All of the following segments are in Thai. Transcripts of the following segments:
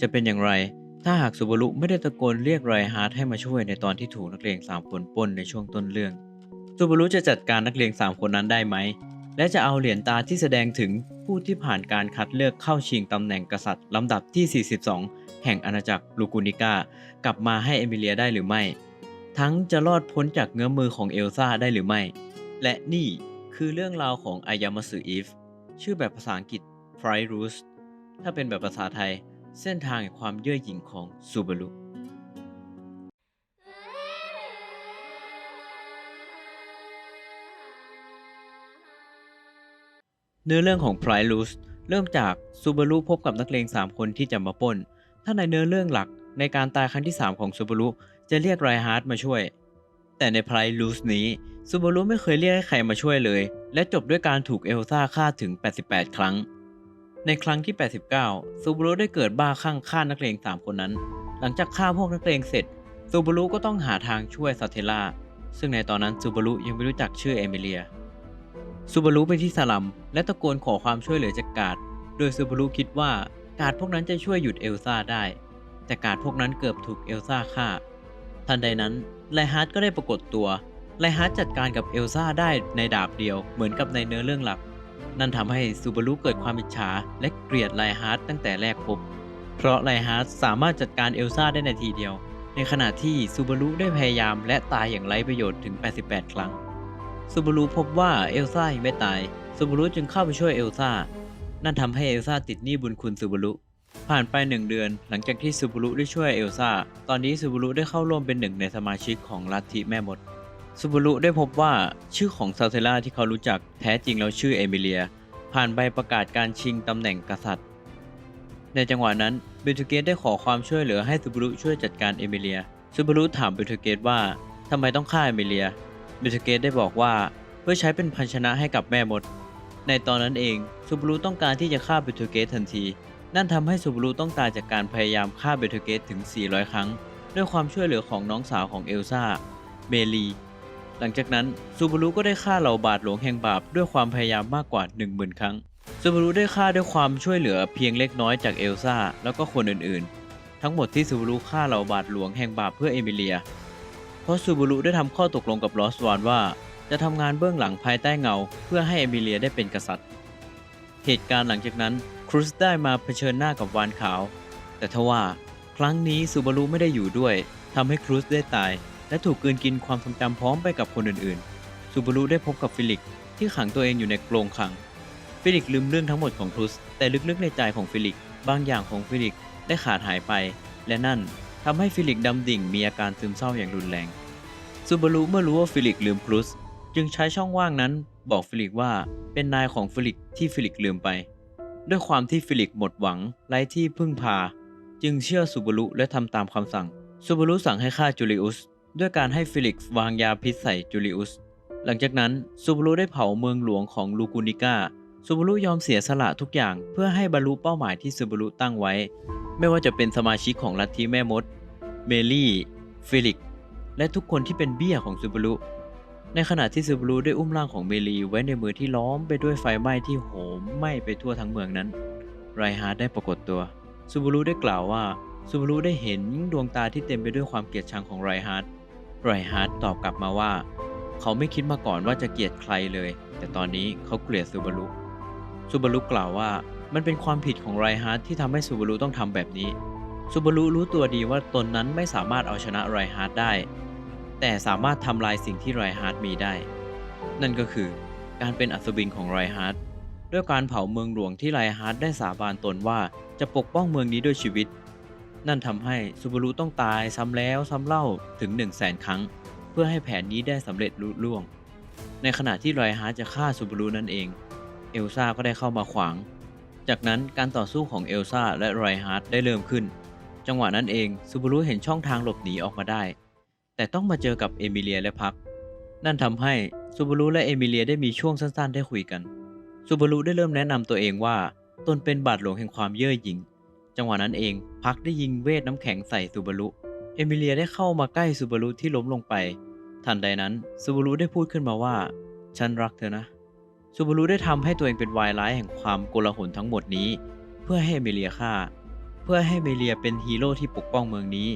จะเป็นอย่างไร ถ้าหากซูบารุไม่ได้ตะโกนเรียกไรฮาร์ดให้มาช่วยในตอนที่ถูกนักเลงสามคนปล้นในช่วงต้นเรื่องซูบารุจะจัดการนักเลงสามคนนั้นได้ไหม และจะเอาเหรียญตาที่แสดงถึงผู้ที่ผ่านการคัดเลือกเข้าชิงตำแหน่งกษัตริย์ลำดับที่ 42 แห่งอาณาจักรลูกูนิก้ากลับมาให้เอมิเลียได้หรือไม่ ทั้งจะรอดพ้นจากเงื้อมือของเอลซ่าได้หรือไม่ และนี่คือเรื่องราวของอายามาสึอีฟ ชื่อแบบภาษาอังกฤษ Fright Roost ถ้าเป็นแบบภาษาไทย เส้นทางแห่งความเย่อหยิ่งของซูบารุเนื้อเรื่องของ Pride l o o s เริ่มจากซูบารุพบกับนักเลง 3 คนที่จะมาปล้น ถ้าในเนื้อเรื่องหลักในการตายครั้งที่ 3 ของซูบารุจะเรียกไรฮาร์ดมาช่วย แต่ใน Pride l o o s นี้ซูบารุไม่เคยเรียกให้ใครมาช่วยเลย และจบด้วยการถูกเอลซ่าฆ่าถึง 88 ครั้ง ในครั้งที่ 89 ซูบารุได้เกิดบ้าคลั่งฆ่านักเลง3 คนนั้น หลังจากฆ่าพวกนักเลงเสร็จ ซูบารุก็ต้องหาทางช่วยซาเทล่า ซึ่งในตอนนั้นซูบารุยังไม่รู้จักชื่อเอมิเลีย ซูบารุไปที่สลัม และตะโกนขอความช่วยเหลือจากกาด โดยซูบารุคิดว่า กาดพวกนั้นจะช่วยหยุดเอลซ่าได้ แต่กาดพวกนั้นเกือบถูกเอลซ่าฆ่า ทันใดนั้นไลฮาร์ดก็ได้ปรากฏตัวไลฮาร์ดจัดการกับเอลซ่าได้ในดาบเดียวเหมือนกับในเนื้อเรื่องหลัก นั่นทำให้ซูบารุเกิดความอิจฉาและเกลียดไลฮาร์ดตั้งแต่แรกพบ เพราะไลฮาร์ดสามารถจัดการเอลซ่าได้ในทีเดียว ในขณะที่ซูบารุได้พยายามและตายอย่างไร้ประโยชน์ถึง 88 ครั้ง ซูบารุพบว่าเอลซ่ายังไม่ตาย ซูบารุจึงเข้าไปช่วยเอลซ่า นั่นทำให้เอลซ่าติดหนี้บุญคุณซูบารุ ผ่านไปหนึ่งเดือน หลังจากที่ซูบารุได้ช่วยเอลซ่า ตอนนี้ซูบารุได้เข้าร่วมเป็นหนึ่งในสมาชิกของลัทธิแม่มด ซูบารุได้พบว่าชื่อของซาเทล่าที่เขารู้จักแท้จริงแล้วชื่อเอมิเลีย ผ่านใบประกาศการชิงตำแหน่งกษัตริย์ ในจังหวะนั้นเบลทูเกตได้ขอความช่วยเหลือให้ซูบารุช่วยจัดการเอมิเลียซูบารุถามเบลทูเกตว่าทำไมต้องฆ่าเอมิเลียเบลทูเกตได้บอกว่าเพื่อใช้เป็นพันชนะให้กับแม่มด ในตอนนั้นเองซูบารุต้องการที่จะฆ่าเบลทูเกตทันที นั่นทำให้ซูบารุต้องตายจากการพยายามฆ่าเบลทูเกตถึง 400 ครั้ง ด้วยความช่วยเหลือของน้องสาวของเอลซ่าเมลี หลังจากนั้นซูบารุก็ได้ฆ่าเหล่าบาทหลวงแห่งบาปด้วยความพยายามมากกว่า 10,000 ครั้งซูบารุได้ฆ่าด้วยความช่วยเหลือเพียงเล็กน้อยจากเอลซ่าแล้วก็คนอื่นๆ ทั้งหมดที่ซูบารุฆ่าเหล่าบาทหลวงแห่งบาปเพื่อเอมิเลีย เพราะซูบารุได้ทำข้อตกลงกับลอสวานว่า จะทำงานเบื้องหลังภายใต้เงา เพื่อให้เอมิเลียได้เป็นกษัตริย์ เหตุการณ์หลังจากนั้นครูสได้มาเผชิญหน้ากับวานขาว แต่ทว่าครั้งนี้ซูบารุไม่ได้อยู่ด้วยทำให้ครูสได้ตาย และถูกกลืนกินความทรงจำพร้อมไปกับคนอื่นๆ ซูบารุได้พบกับฟิลิกที่ขังตัวเองอยู่ในกรงขัง ฟิลิกลืมเรื่องทั้งหมดของครูสแต่ลึกๆในใจของฟิลิก บางอย่างของฟิลิกได้ขาดหายไป และนั่นทำให้ฟิลิกดำดิ่งมีอาการซึมเศร้าอย่างรุนแรง ซูบารุเมื่อรู้ว่าฟิลิกลืมครูสจึงใช้ช่องว่างนั้นบอกฟิลิกว่าเป็นนายของฟิลิกที่ฟิลิกลืมไป ด้วยความที่ฟิลิกหมดหวังไร้ที่พึ่งพา จึงเชื่อซูบารุและทำตามคำสั่ง ซูบารุสั่งให้ฆ่าจูลิอุส ด้วยการให้ฟิลิกวางยาพิษใส่จูลิอุส หลังจากนั้นซูบารุได้เผาเมืองหลวงของลูกูนิก้าซูบารุยอมเสียสละทุกอย่างเพื่อให้บรรลุเป้าหมายที่ซูบารุตั้งไว้ ไม่ว่าจะเป็นสมาชิกของลัทธิแม่มด เมลี่ ฟิลิก และทุกคนที่เป็นเบี้ยของซูบารุ ในขณะที่ซูบารุได้อุ้มร่างของเมลีไว้ในมือที่ล้อมไปด้วยไฟไหม้ที่โหมไหม้ไปทั่วทั้งเมืองนั้น ไรฮาร์ดได้ปรากฏตัวซูบารุได้กล่าวว่าซูบารุได้เห็นดวงตาที่เต็มไปด้วยความเกลียดชังของไรฮาร์ด ไรฮาร์ดตอบกลับมาว่า เขาไม่คิดมาก่อนว่าจะเกลียดใครเลย แต่ตอนนี้เขาเกลียดซูบารุซูบารุกล่าวว่ามันเป็นความผิดของไรฮาร์ดที่ทำให้ซูบารุต้องทำแบบนี้ซูบารุรู้ตัวดีว่าตนนั้นไม่สามารถเอาชนะไรฮาร์ดได้ แต่สามารถทำลายสิ่งที่ไรฮาร์ดมีได้ นั่นก็คือการเป็นอัศวินของไรฮาร์ดด้วยการเผาเมืองหลวงที่ไรฮาร์ดได้สาบานตนว่าจะปกป้องเมืองนี้ด้วยชีวิต นั่นทำให้ซูบารุต้องตายซ้ำแล้วซ้ำเล่าถึง 1 0 0 0 0แสนครั้ง เพื่อให้แผนนี้ได้สำเร็จลุล่วง ในขณะที่ไรฮาร์จะฆ่าซูบารุนั่นเอง เอลซ่าก็ได้เข้ามาขวาง จากนั้นการต่อสู้ของเอลซ่าและไรฮาร์ได้เริ่มขึ้น จังหวะนั้นเองซูบารุเห็นช่องทางหลบหนีออกมาได้ แต่ต้องมาเจอกับเอมิเลียและพัก นั่นทำให้ซูบารุและเอมิเลียได้มีช่วงสั้นๆ ได้คุยกันซูบารุได้เริ่มแนะนำตัวเองว่าตนเป็นบาทหลวงแห่งความเย่อหยิ่ง จังหวะนั้นเองพักได้ยิงเวทน้ำแข็งใส่ซูบารุ เอมิเลียได้เข้ามาใกล้ซูบารุที่ล้มลงไป ทันใดนั้นซูบารุได้พูดขึ้นมาว่า ฉันรักเธอนะ ซูบารุได้ทำให้ตัวเองเป็นวายร้ายแห่งความโกลาหลทั้งหมดนี้ เพื่อให้เอมิเลียฆ่า เพื่อให้เอมิเลียเป็นฮีโร่ที่ปกป้องเมืองนี้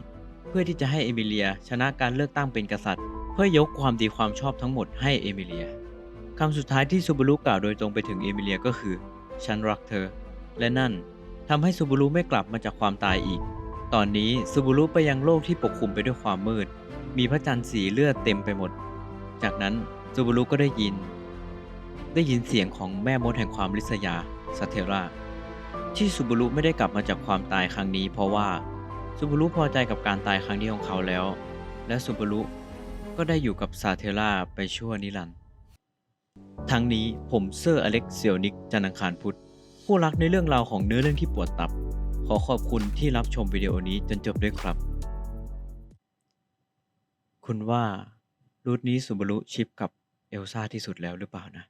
เพื่อที่จะให้เอมิเลียชนะการเลือกตั้งเป็นกษัตริย์ เพื่อยกความดีความชอบทั้งหมดให้เอมิเลียคำสุดท้ายที่ซูบารุกล่าวโดยตรงไปถึงเอมิเลียก็คือ ฉันรักเธอ และนั่น ทำให้ซูบารุไม่กลับมาจากความตายอีก ตอนนี้ซูบารุไปยังโลกที่ปกคลุมไปด้วยความมืด มีพระจันทร์สีเลือดเต็มไปหมด จากนั้นซูบารุก็ได้ยิน ได้ยินเสียงของแม่มดแห่งความลิษยาสเทราที่ซูบารุไม่ได้กลับมาจากความตายครั้งนี้ เพราะว่าซูบารุพอใจกับการตายครั้งนี้ของเขาแล้ว และซูบารุก็ได้อยู่กับซาเทราไปชั่วนิรันดร์ทั้งนี้ผมเซอร์อเล็กเซียวนิกจันทร์อังคารพุธ ผู้รักในเรื่องราวของเนื้อเรื่องที่ปวดตับ ขอขอบคุณที่รับชมวิดีโอนี้จนจบด้วยครับ คุณว่ารูทนี้สุบารุชิปกับเอลซ่าที่สุดแล้วหรือเปล่านะ